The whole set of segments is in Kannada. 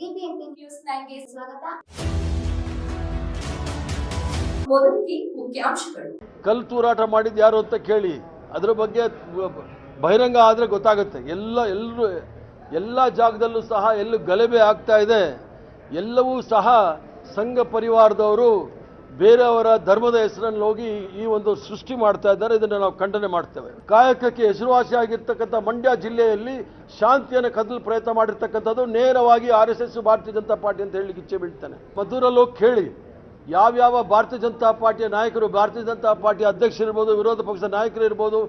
ನ್ಯೂಸ್ ಸ್ವಾಗತ. ಕಲ್ಲು ತೂರಾಟ ಮಾಡಿದ್ದು ಯಾರು ಅಂತ ಕೇಳಿ. ಅದ್ರ ಬಗ್ಗೆ ಬಹಿರಂಗ ಆದರೆ ಗೊತ್ತಾಗುತ್ತೆ. ಎಲ್ಲ, ಎಲ್ಲರೂ, ಎಲ್ಲ ಜಾಗದಲ್ಲೂ ಸಹ ಎಲ್ಲೂ ಗಲಭೆ ಆಗ್ತಾ ಇದೆ. ಎಲ್ಲವೂ ಸಹ ಸಂಘ ಪರಿವಾರದವರು ಬೇರೆಯವರ ಧರ್ಮದ ಹೆಸರಲ್ಲಿ ಹೋಗಿ ಈ ಒಂದು ಸೃಷ್ಟಿ ಮಾಡ್ತಾ ಇದ್ದಾರೆ, ಇದನ್ನು ನಾವು ಖಂಡನೆ ಮಾಡ್ತೇವೆ. ಕಾಯಕಕ್ಕೆ ಹೆಸರುವಾಸಿ ಆಗಿರ್ತಕ್ಕಂಥ ಮಂಡ್ಯ ಜಿಲ್ಲೆಯಲ್ಲಿ ಶಾಂತಿಯನ್ನು ಕದಲು ಪ್ರಯತ್ನ ಮಾಡಿರ್ತಕ್ಕಂಥದ್ದು ನೇರವಾಗಿ ಆರ್ ಎಸ್ ಭಾರತೀಯ ಜನತಾ ಪಾರ್ಟಿ ಅಂತ ಹೇಳಲಿಕ್ಕೆ ಇಚ್ಛೆ ಬೀಳ್ತಾನೆ. ಮದ್ದೂರಲ್ಲಿ ಹೋಗಿ ಕೇಳಿ, ಯಾವ್ಯಾವ ಭಾರತೀಯ ಜನತಾ ಪಾರ್ಟಿಯ ನಾಯಕರು, ಭಾರತೀಯ ಜನತಾ ಪಾರ್ಟಿಯ ಅಧ್ಯಕ್ಷರಿರ್ಬೋದು, ವಿರೋಧ ಪಕ್ಷದ ನಾಯಕರು ಇರ್ಬೋದು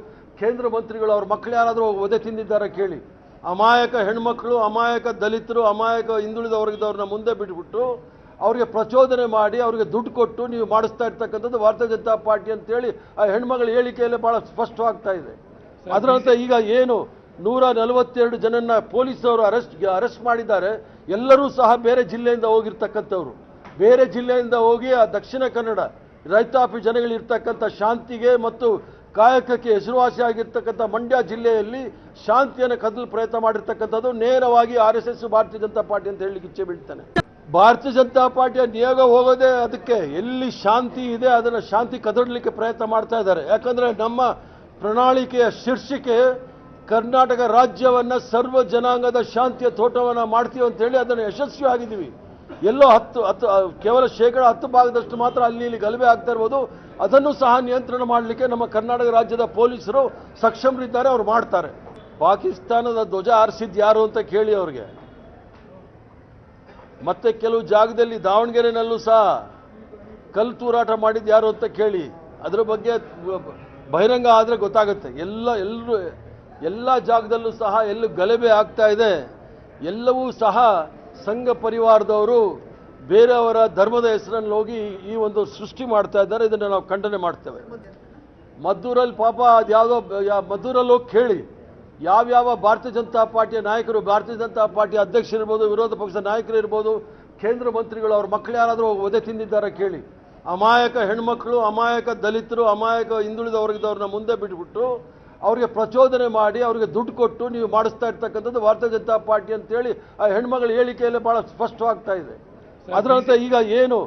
ಕೇಂದ್ರ ಮಂತ್ರಿಗಳು ಅವ್ರ ಮಕ್ಕಳು ಯಾರಾದರೂ ಒದೆ ತಿಂದಿದ್ದಾರೆ ಕೇಳಿ. ಅಮಾಯಕ ಹೆಣ್ಮಕ್ಳು, ಅಮಾಯಕ ದಲಿತರು, ಅಮಾಯಕ ಹಿಂದುಳಿದ ವರ್ಗದವ್ರನ್ನ ಮುಂದೆ ಬಿಟ್ಬಿಟ್ಟು ಅವರಿಗೆ ಪ್ರಚೋದನೆ ಮಾಡಿ ಅವರಿಗೆ ದುಡ್ಡು ಕೊಟ್ಟು ನೀವು ಮಾಡಿಸ್ತಾ ಇರ್ತಕ್ಕಂಥದ್ದು ಭಾರತೀಯ ಜನತಾ ಪಾರ್ಟಿ ಅಂತೇಳಿ ಆ ಹೆಣ್ಮಗಳ ಹೇಳಿಕೆಯಲ್ಲಿ ಬಹಳ ಸ್ಪಷ್ಟವಾಗ್ತಾ ಇದೆ. ಅದರಂತೆ ಈಗ ಏನು ನೂರ ನಲವತ್ತೆರಡು ಜನನ್ನ ಪೊಲೀಸರು ಅರೆಸ್ಟ್ ಅರೆಸ್ಟ್ ಮಾಡಿದ್ದಾರೆ. ಎಲ್ಲರೂ ಸಹ ಬೇರೆ ಜಿಲ್ಲೆಯಿಂದ ಹೋಗಿರ್ತಕ್ಕಂಥವ್ರು. ಬೇರೆ ಜಿಲ್ಲೆಯಿಂದ ಹೋಗಿ ಆ ದಕ್ಷಿಣ ಕನ್ನಡ ರೈತಾಪಿ ಜನಗಳಿರ್ತಕ್ಕಂಥ ಶಾಂತಿಗೆ ಮತ್ತು ಕಾಯಕಕ್ಕೆ ಹೆಸರುವಾಸಿಯಾಗಿರ್ತಕ್ಕಂಥ ಮಂಡ್ಯ ಜಿಲ್ಲೆಯಲ್ಲಿ ಶಾಂತಿಯನ್ನು ಕದಲು ಪ್ರಯತ್ನ ಮಾಡಿರ್ತಕ್ಕಂಥದ್ದು ನೇರವಾಗಿ ಆರ್ ಎಸ್ ಎಸ್ ಭಾರತೀಯ ಜನತಾ ಪಾರ್ಟಿ ಅಂತ ಹೇಳಲಿಕ್ಕೆ ಇಚ್ಛೆ ಬೀಳ್ತಾನೆ. ಭಾರತೀಯ ಜನತಾ ಪಾರ್ಟಿಯ ನಿಯೋಗ ಹೋಗೋದೇ ಅದಕ್ಕೆ ಎಲ್ಲಿ ಶಾಂತಿ ಇದೆ ಅದನ್ನು ಶಾಂತಿ ಕದಡಲಿಕ್ಕೆ ಪ್ರಯತ್ನ ಮಾಡ್ತಾ ಇದ್ದಾರೆ. ಯಾಕಂದರೆ ನಮ್ಮ ಪ್ರಣಾಳಿಕೆಯ ಶೀರ್ಷಿಕೆ ಕರ್ನಾಟಕ ರಾಜ್ಯವನ್ನ ಸರ್ವ ಜನಾಂಗದ ಶಾಂತಿಯ ತೋಟವನ್ನು ಮಾಡ್ತೀವಿ ಅಂತ ಹೇಳಿ ಅದನ್ನು ಯಶಸ್ವಿ ಆಗಿದ್ದೀವಿ. ಎಲ್ಲೋ ಹತ್ತು ಹತ್ತು ಕೇವಲ ಶೇಕಡ ಹತ್ತು ಭಾಗದಷ್ಟು ಮಾತ್ರ ಅಲ್ಲಿ ಇಲ್ಲಿ ಗಲಭೆ ಆಗ್ತಾ ಇರ್ಬೋದು. ಅದನ್ನು ಸಹ ನಿಯಂತ್ರಣ ಮಾಡಲಿಕ್ಕೆ ನಮ್ಮ ಕರ್ನಾಟಕ ರಾಜ್ಯದ ಪೊಲೀಸರು ಸಕ್ಷಮರಿದ್ದಾರೆ, ಅವ್ರು ಮಾಡ್ತಾರೆ. ಪಾಕಿಸ್ತಾನದ ಧ್ವಜ ಆರಿಸಿದ್ದು ಯಾರು ಅಂತ ಕೇಳಿ ಅವ್ರಿಗೆ. ಮತ್ತೆ ಕೆಲವು ಜಾಗದಲ್ಲಿ ದಾವಣಗೆರೆನಲ್ಲೂ ಸಹ ಕಲ್ಲು ತೂರಾಟ ಮಾಡಿದ್ದು ಯಾರು ಅಂತ ಕೇಳಿ, ಅದರ ಬಗ್ಗೆ ಬಹಿರಂಗ ಆದರೆ ಗೊತ್ತಾಗುತ್ತೆ. ಎಲ್ಲ ಎಲ್ಲರೂ ಎಲ್ಲ ಜಾಗದಲ್ಲೂ ಸಹ ಎಲ್ಲೂ ಗಲಭೆ ಆಗ್ತಾ ಇದೆ. ಎಲ್ಲವೂ ಸಹ ಸಂಘ ಪರಿವಾರದವರು ಬೇರೆಯವರ ಧರ್ಮದ ಹೆಸರಲ್ಲಿ ಹೋಗಿ ಈ ಒಂದು ಸೃಷ್ಟಿ ಮಾಡ್ತಾ ಇದ್ದಾರೆ, ಇದನ್ನು ನಾವು ಖಂಡನೆ ಮಾಡ್ತೇವೆ. ಮದ್ದೂರಲ್ಲಿ ಪಾಪ ಅದು ಯಾವುದೋ ಮದ್ದೂರಲ್ಲಿ ಹೋಗಿ ಕೇಳಿ ಯಾವ್ಯಾವ ಭಾರತೀಯ ಜನತಾ ಪಾರ್ಟಿಯ ನಾಯಕರು ಭಾರತೀಯ ಜನತಾ ಪಾರ್ಟಿಯ ಅಧ್ಯಕ್ಷರಿರ್ಬೋದು ವಿರೋಧ ಪಕ್ಷದ ನಾಯಕರು ಇರ್ಬೋದು ಕೇಂದ್ರ ಮಂತ್ರಿಗಳು ಅವ್ರ ಮಕ್ಕಳು ಯಾರಾದರೂ ಒದೆ ತಿಂದಿದ್ದಾರೆ ಕೇಳಿ. ಅಮಾಯಕ ಹೆಣ್ಮಕ್ಳು ಅಮಾಯಕ ದಲಿತರು ಅಮಾಯಕ ಹಿಂದುಳಿದ ವರ್ಗದವ್ರನ್ನ ಮುಂದೆ ಬಿಟ್ಬಿಟ್ಟು ಅವರಿಗೆ ಪ್ರಚೋದನೆ ಮಾಡಿ ಅವರಿಗೆ ದುಡ್ಡು ಕೊಟ್ಟು ನೀವು ಮಾಡಿಸ್ತಾ ಇರ್ತಕ್ಕಂಥದ್ದು ಭಾರತೀಯ ಜನತಾ ಪಾರ್ಟಿ ಅಂತೇಳಿ ಆ ಹೆಣ್ಮಗಳ ಹೇಳಿಕೆಯಲ್ಲಿ ಭಾಳ ಸ್ಪಷ್ಟವಾಗ್ತಾ ಇದೆ. ಅದರಂತೆ ಈಗ ಏನು